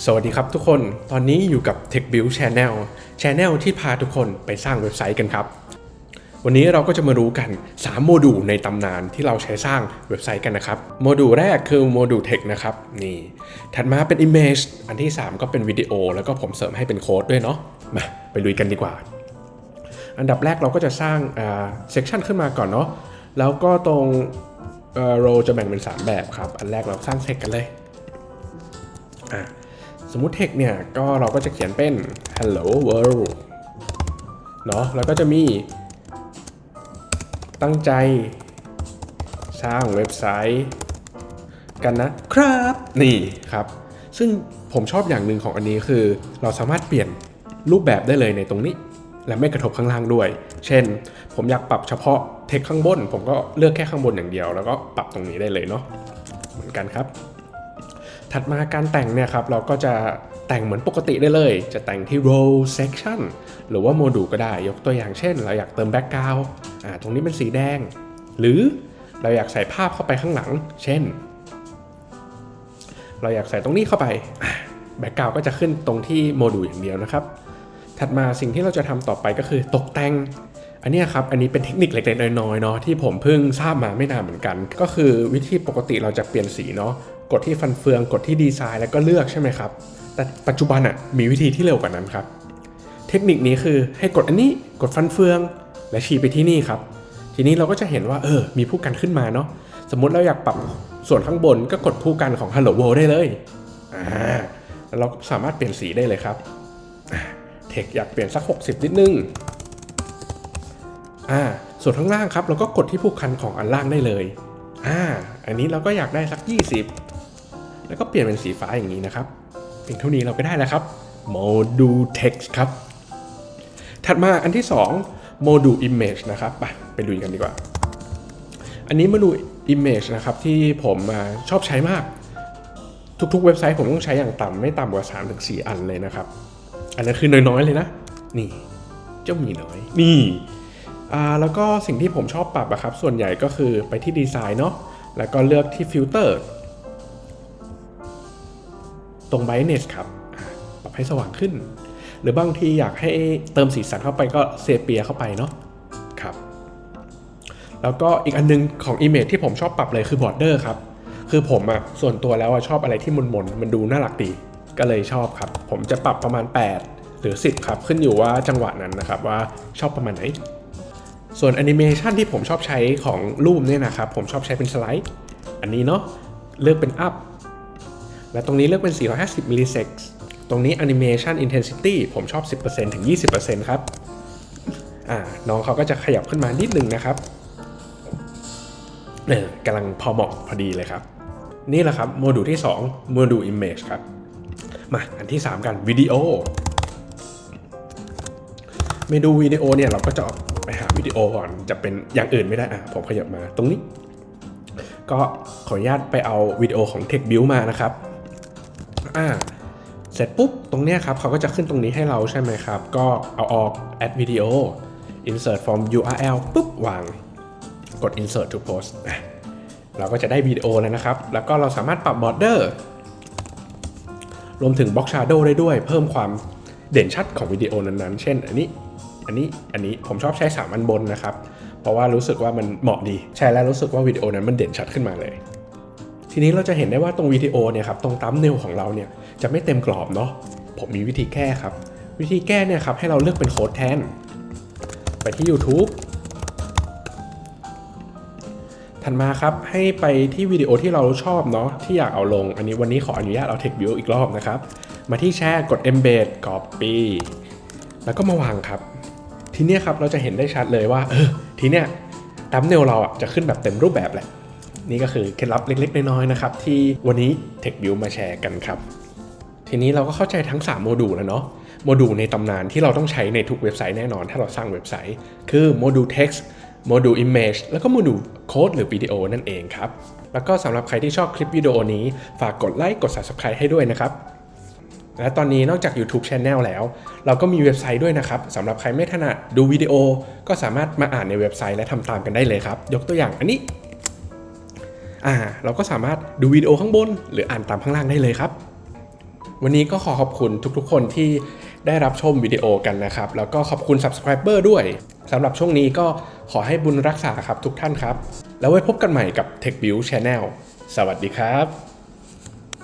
สวัสดีครับทุกคน ตอนนี้อยู่กับ Tech Build Channel Channel ที่พาทุกคนไปสร้างเว็บไซต์กันครับ วันนี้เราก็จะมารู้กัน 3 โมดูลในตำนานที่เราใช้สร้างเว็บไซต์กันนะครับ โมดูลแรกคือโมดูล Text นะครับ นี่ ถัดมาเป็น Image อันที่ 3 ก็เป็นวิดีโอ แล้วก็ผมเสริมให้เป็นโค้ดด้วยเนาะ มาไปลุยกันดีกว่า อันดับแรกเราก็จะสร้างอ่า section ขึ้นมาก่อนเนาะ แล้วก็ตรงเอ่อ row จะแบ่งเป็น 3 แบบครับ อันแรกเราสร้าง text กันเลย อะ สมมุติ text เนี่ยก็เราก็จะเขียนเป็น hello world เนาะแล้วก็จะมี ตั้งใจ สร้างเว็บไซต์กันนะครับ นี่ครับ ซึ่งผมชอบอย่างหนึ่งของอันนี้คือ เราสามารถเปลี่ยนรูปแบบได้เลยในตรงนี้ และไม่กระทบข้างล่างด้วย เช่น ผมอยากปรับเฉพาะเทคข้างบน ผมก็เลือกแค่ข้างบนอย่างเดียว แล้วก็ปรับตรงนี้ได้เลยเนาะเหมือนกันครับ ถัดมาการแต่งเนี่ยครับเราก็จะแต่งเหมือนปกติได้เลย จะแต่งที่ row section หรือว่าโมดูลก็ได้ยกตัวอย่างเช่น เราอยากเติม background อ่าตรงนี้เป็นสีแดง หรือเราอยากใส่ภาพเข้าไปข้างหลัง เช่น เราอยากใส่ตรงนี้เข้าไปแบ็กกราวก็จะขึ้นตรงที่โมดูลอย่างเดียวนะครับ ถัดมาสิ่งที่เราจะทำต่อไปก็คือตกแต่ง อันนี้ครับ อันนี้เป็นเทคนิคเล็กๆน้อยๆเนาะที่ผมเพิ่งทราบมาไม่นานเหมือนกัน ก็คือวิธีปกติเราจะเปลี่ยนสีเนาะกดที่ฟันเฟืองกดที่ดีไซน์แล้วก็เลือกใช่ไหมครับ แต่ปัจจุบันอะมีวิธีที่เร็วกว่านั้นครับ เทคนิคนี้คือให้กดอันนี้กดฟันเฟือง และชี้ไปที่นี่ครับ ทีนี้เราก็จะเห็นว่าเออมีผู้กันขึ้นมาเนาะสมมติเราอยากปรับส่วนข้างบนก็กดผู้กันของ Hello World ได้เลยอ่าแล้วเราก็สามารถเปลี่ยนสีได้เลยครับเทคอยากเปลี่ยนสัก 60 นิดนึง อ่าส่วนข้างล่างครับเราก็กดที่ผู้กันของอันล่างได้เลยอ่าอันนี้เราก็อยากได้สัก 20 แล้วก็เปลี่ยนเป็นสีฟ้าอย่างนี้นะครับเพียงเท่านี้เราก็ได้แล้วครับ Module Text ครับ ถัดมาอันที่ 2 Module Image นะครับไปไปดูกันดีกว่า อันนี้ Module Image นะครับที่ผมอชอบใช้มาก ทุกๆ เว็บไซต์ผมต้องใช้อย่างต่ำไม่ต่ำกว่า 3-4 อันเลยนะครับ อันนั้นคือน้อยๆเลยนะ นี่ เจ้ามีน้อย นี่ แล้วก็สิ่งที่ผมชอบปรับอะครับ ส่วนใหญ่ก็คือไปที่ดีไซน์เนาะแล้วก็เลือกที่ฟิลเตอร์ตรง brightness ครับปรับให้สว่างขึ้น หรือบางทีอยากให้เติมสีสันเข้าไปก็เซเปียเข้าไปเนาะครับแล้วก็อีกอันนึงของ Image ที่ผมชอบปรับเลยคือ border ครับ คือผมอะส่วนตัวแล้วอะชอบอะไรที่มนมนมันดูน่ารักดีก็เลยชอบครับ ผมจะปรับประมาณ 8 หรือ 10 ครับ ขึ้นอยู่ว่าจังหวะนั้นนะครับว่าชอบประมาณไหน ส่วนแอนิเมชันที่ผมชอบใช้ของรูปเนี่ยนะครับ ผมชอบใช้เป็นสไลด์ อันนี้เนาะเลือกเป็นอัพและตรงนี้เลือกเป็น 450มิลลิเซกตรงนี้ Animation Intensity ผมชอบ 10%ถึง 20%ครับ อ่า น้องเขาก็จะขยับขึ้นมานิดนึงนะครับเออกำลังพอเหมาะพอดีเลยครับ นี่แหละครับโมดูลที่ 2 โมดูล Image ครับ มาอันที่ 3 กันวิดีโอเมนูวิดีโอเนี่ยเราก็จะ วิดีโอก่อนจะเป็นอย่างอื่นไม่ได้อะผมขยับมาตรงนี้ ก็ขออนุญาตไปเอาวิดีโอของ Tech Build มานะครับอ่าเสร็จปุ๊บ ตรงเนี้ยครับเขาก็จะขึ้นตรงนี้ให้เราใช่ไหมครับ ก็เอาออก add video insert from URL ปุ๊บ วาง กด insert to post อะเราก็จะได้วิดีโอแล้วนะครับ แล้วก็เราสามารถปรับ border รวมถึง box shadow ได้ด้วย เพิ่มความเด่นชัดของวิดีโอนั้นๆ เช่น อันนี้ อันนี้อันนี้ผมชอบใช้3อันบนนะครับ เพราะว่ารู้สึกว่ามันเหมาะดีใช้แล้วรู้สึกว่าวิดีโอนั้นมันเด่นชัดขึ้นมาเลย ทีนี้เราจะเห็นได้ว่าตรงวิดีโอเนี่ยครับตรงตั้มเนลของเราเนี่ยจะไม่เต็มกรอบเนาะผมมีวิธีแก้ครับ วิธีแก้เนี่ยครับให้เราเลือกเป็นโค้ดแทน ไปที่ YouTube ถัดมาครับให้ไปที่วิดีโอที่เราชอบเนาะที่อยากเอาลง อันนี้วันนี้ขออนุญาตเอา Tech View อีกรอบนะครับ มาที่แชร์กด embed copy แล้วก็มาวางครับ ทีเนี้ยครับเราจะเห็นได้ชัดเลยว่าเออทีเนี้ยตัมเนลเราอะจะขึ้นแบบเต็มรูปแบบแหละ นี่ก็คือเคล็ดลับเล็ก ๆ น้อยๆนะครับ ที่วันนี้ Tech View มาแชร์กันครับ ทีนี้เราก็เข้าใจทั้ง 3 โมดูลแล้วเนาะโมดูลในตำนานที่เราต้องใช้ในทุกเว็บไซต์แน่นอน ถ้าเราสร้างเว็บไซต์ คือโมดูล text โมดูล image แล้วก็โมดูลโค้ดหรือวิดีโอนั่นเองครับแล้วก็สำหรับใครที่ชอบคลิปวิดีโอนี้ ฝากกดไลค์กด subscribe ให้ด้วยนะครับ และตอนนี้นอกจาก YouTube Channel แล้ว เราก็มีเว็บไซต์ด้วยนะครับสำหรับใครไม่ถนัดดูวิดีโอ ก็สามารถมาอ่านในเว็บไซต์และทำตามกันได้เลยครับ ยกตัวอย่างอันนี้อ่าเราก็สามารถดูวิดีโอข้างบน หรืออ่านตามข้างล่างได้เลยครับ วันนี้ก็ขอขอบคุณทุกๆ คนที่ได้รับชมวิดีโอกันนะครับ แล้วก็ขอบคุณ Subscriber ด้วยสำหรับช่วงนี้ก็ขอให้บุญรักษาครับทุกท่านครับ แล้วไว้พบกันใหม่กับ Tech Build Channel สวัสดีครับ